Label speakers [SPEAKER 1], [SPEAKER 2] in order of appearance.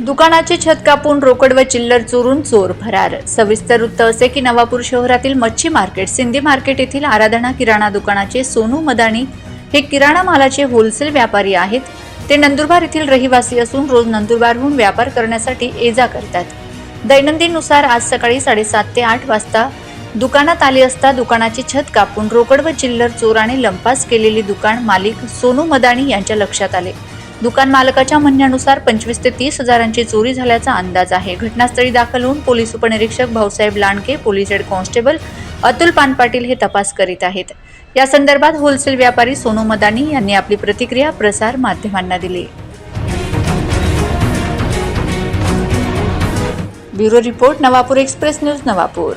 [SPEAKER 1] दुकानाचे छत कापून रोकड व चिल्लर चोरून चोर फरार. सविस्तर वृत्त असे की नवापूर शहरातील मच्छी मार्केट सिंधी मार्केट येथील आराधना किराणा दुकानाचे सोनू मदानी हे किराणा मालाचे होलसेल व्यापारी आहेत. ते नंदुरबार येथील रहिवासी असून रोज नंदुरबारहून व्यापार करण्यासाठी ये जा करतात. दैनंदिननुसार आज सकाळी साडेसात ते आठ वाजता दुकानात आले असता दुकानाचे छत कापून रोकड व चिल्लर चोराने लंपास केलेली दुकान मालिक सोनू मदानी यांच्या लक्षात आले. दुकान मालकाच्या म्हणण्यानुसार पंचवीस ते तीस हजारांची चोरी झाल्याचा अंदाज आहे. घटनास्थळी दाखल होऊन पोलीस उपनिरीक्षक Bhausaheb Landke police head constable Atul Panpatil हे तपास करीत आहेत. या संदर्भात होलसेल व्यापारी सोनू मदानी यांनी आपली प्रतिक्रिया प्रसार माध्यमांना दिली. Bureau report Navapur express news Navapur.